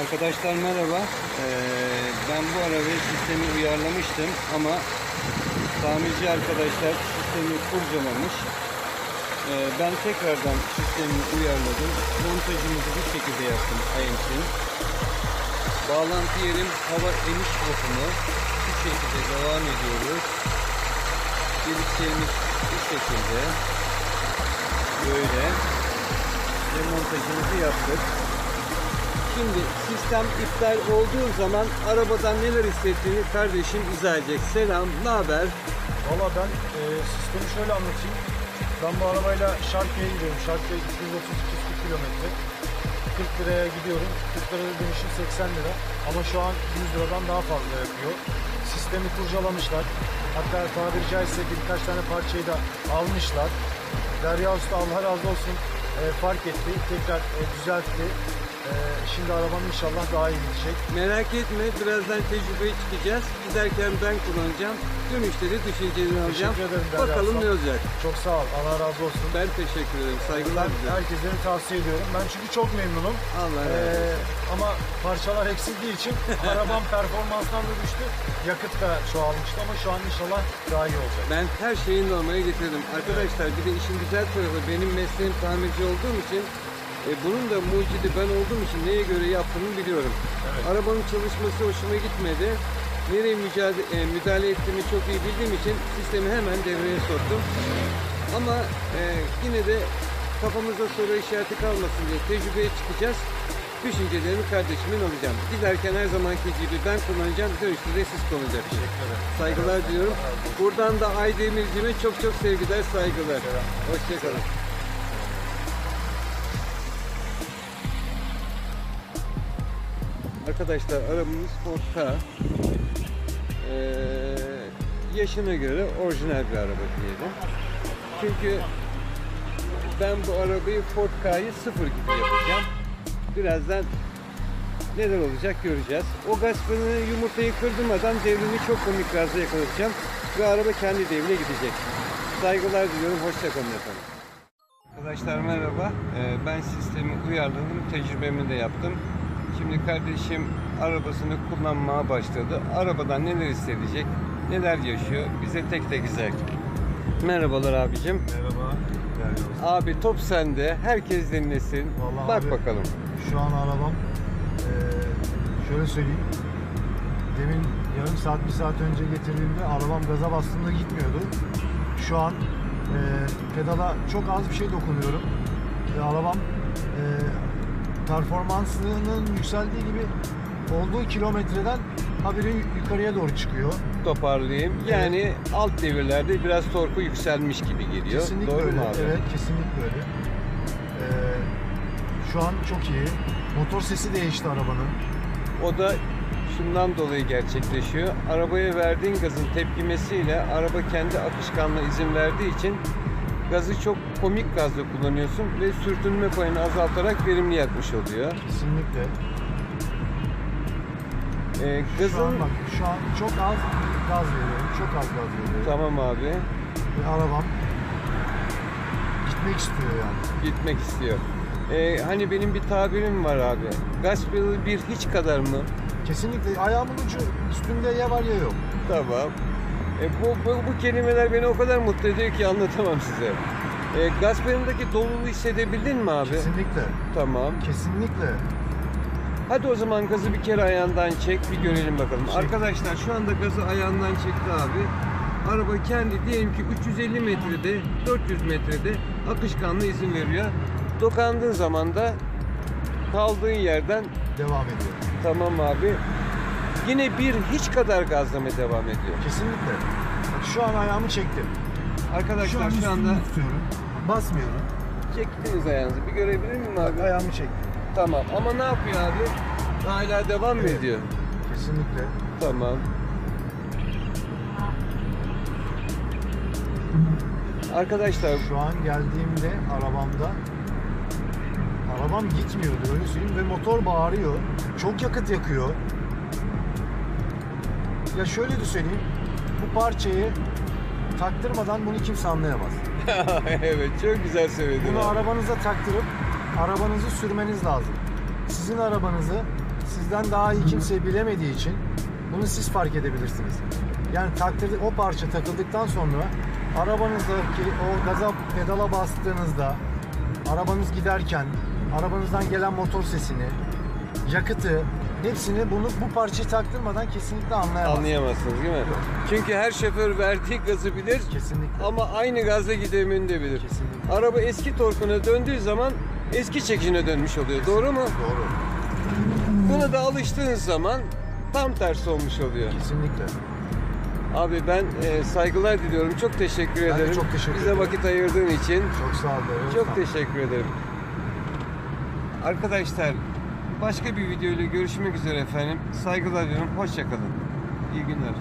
Arkadaşlar merhaba. Ee, ben bu arabayı sistemi uyarlamıştım ama tamirci arkadaşlar sistemi kurcalamış. Ee, ben tekrardan sistemi uyarladım. Montajımızı bu şekilde yaptım IMC'nin. Bağlantı yerim hava eniş bakımı. Bu şekilde devam ediyoruz. Deliklerimiz bu şekilde. Böyle. Ve montajımızı yaptık. Şimdi sistem iptal olduğu zaman arabadan neler hissettiğini kardeşim izah edecek. Selam, ne haber? Valla ben e, sistemi şöyle anlatayım. Ben bu arabayla Şarköy'e gidiyorum. Şarköy 230-240 kilometre. 40 liraya gidiyorum. 40 liraya dönüşüm 80 lira. Ama şu an 100 liradan daha fazla yapıyor. Sistemi kurcalamışlar. Hatta tabiri caizse birkaç tane parçayı da almışlar. Derya Usta Allah razı olsun e, fark etti. Tekrar e, düzeltti. E, şimdi arabam inşallah daha iyi gidecek. Merak etme, birazdan tecrübeye çıkacağız. Giderken ben kullanacağım. Dönüşte de düşüncelerini alacağım. ederim Derya Bakalım Aslan. ne olacak. Çok sağ ol. Allah razı olsun. Ben teşekkür ederim. Saygılar Ben herkese tavsiye ediyorum. Ben çünkü çok memnunum. Allah razı Ee, olsun. ama parçalar eksildiği için arabam performanstan da düştü. Yakıt da çoğalmıştı ama şu an inşallah daha iyi olacak. Ben her şeyi normale getirdim. Arkadaşlar bir de işin güzel tarafı benim mesleğim tamirci olduğum için e, bunun da mucidi ben olduğum için neye göre yaptığımı biliyorum. Evet. Arabanın çalışması hoşuma gitmedi. Nereye mücadele, e, müdahale ettiğimi çok iyi bildiğim için sistemi hemen devreye soktum. Ama e, yine de kafamızda soru işareti kalmasın diye tecrübeye çıkacağız. Düşüncelerimi kardeşimin alacağım. Giderken her zamanki gibi ben kullanacağım, dönüşte de siz kullanacaksınız. Teşekkür ederim. Saygılar diliyorum. Buradan da Aydemir'cime çok çok sevgiler, saygılar. Hoşçakalın. Arkadaşlar arabamız Ford Ka. Ee, yaşına göre orijinal bir araba diyelim. Çünkü ben bu arabayı Ford K'yı sıfır gibi yapacağım. Birazdan neler olacak göreceğiz. O frenini yumurtayı kırdırmadan devrimi çok komik gazla yakalatacağım. Ve araba kendi devrine gidecek. Saygılar diliyorum. Hoşçakalın efendim. Arkadaşlar merhaba. Ee, ben sistemi uyarladım. Tecrübemi de yaptım. Şimdi kardeşim arabasını kullanmaya başladı. Arabadan neler hissedecek, neler yaşıyor bize tek tek edecek. Merhabalar abicim. Merhaba. Abi top sende. Herkes dinlesin. Vallahi Bak abi, bakalım. Şu an arabam eee, şöyle söyleyeyim. Demin yarım saat, bir saat önce getirdiğimde arabam gaza bastığında gitmiyordu. Şu an eee, pedala çok az bir şey dokunuyorum. Ve arabam performansının yükseldiği gibi olduğu kilometreden habire yukarıya doğru çıkıyor. Toparlayayım. Yani alt devirlerde biraz torku yükselmiş gibi geliyor. Kesinlikle Doğru öyle. mu abi? Evet, kesinlikle öyle. Ee, şu an çok iyi. Motor sesi değişti arabanın. O da şundan dolayı gerçekleşiyor. Arabaya verdiğin gazın tepkimesiyle araba kendi akışkanlığa izin verdiği için gazı çok komik gazla kullanıyorsun ve sürtünme payını azaltarak verimli yakmış oluyor. Kesinlikle. Ee, Şu gazın an bak, şu an çok az gaz veriyorum. Çok az gaz veriyorum. tamam abi Ve arabam gitmek istiyor yani. gitmek istiyor. Ee, hani benim bir tabirim var abi. Gaz pedalı bir hiç kadar mı? Kesinlikle ayağımın ucu üstünde ya var ya yok. Tamam. E, bu, bu, bu kelimeler beni o kadar mutlu ediyor ki anlatamam size. E, gaz pedalındaki doluluğu hissedebildin mi abi? Kesinlikle. Tamam. Kesinlikle. Hadi o zaman gazı bir kere ayağından çek, bir görelim bakalım. Çek. Arkadaşlar şu anda gazı ayağından çekti abi. Araba kendi diyelim ki 350 metrede, 400 metrede akışkanlı izin veriyor. Dokandığın zaman da kaldığın yerden Devam ediyor. tamam abi. Yine bir hiç kadar gazlamaya devam ediyor. Kesinlikle. Bak şu an ayağımı çektim. Arkadaşlar şu, anda tutuyorum. Basmıyorum. çektiniz ayağınızı. Bir görebilir miyim abi? Ayağımı çektim. Tamam ama ne yapıyor abi? Hala devam mı Evet. ediyor? Kesinlikle. Tamam. Arkadaşlar Şu an geldiğimde arabamda arabam gitmiyordu öyle söyleyeyim ve motor bağırıyor. Çok yakıt yakıyor. Ya şöyle de söyleyeyim. Bu parçayı taktırmadan bunu kimse anlayamaz. evet çok güzel söyledin. Bunu abi. arabanıza taktırıp arabanızı sürmeniz lazım. Sizin arabanızı sizden daha iyi kimse bilemediği için bunu siz fark edebilirsiniz. Yani takdir o parça takıldıktan sonra arabanızdaki o gaza pedala bastığınızda arabanız giderken arabanızdan gelen motor sesini, yakıtı hepsini bunu bu parçayı taktırmadan kesinlikle anlayamazsınız. Anlayamazsınız değil mi? Çünkü her şoför verdiği gazı bilir Kesinlikle. ama aynı gazla gidemini de bilir. Kesinlikle. Araba eski torkuna döndüğü zaman eski çekişine dönmüş oluyor. Doğru mu? Doğru. Buna da alıştığınız zaman tam tersi olmuş oluyor. Kesinlikle. Abi ben e, saygılar diliyorum. Çok teşekkür de ederim. çok teşekkür Bize ederim. vakit ayırdığın için. Çok sağ ol. Çok Özkan. teşekkür ederim. Arkadaşlar başka bir videoyla görüşmek üzere efendim. Saygılar diliyorum. Hoşçakalın. İyi günler.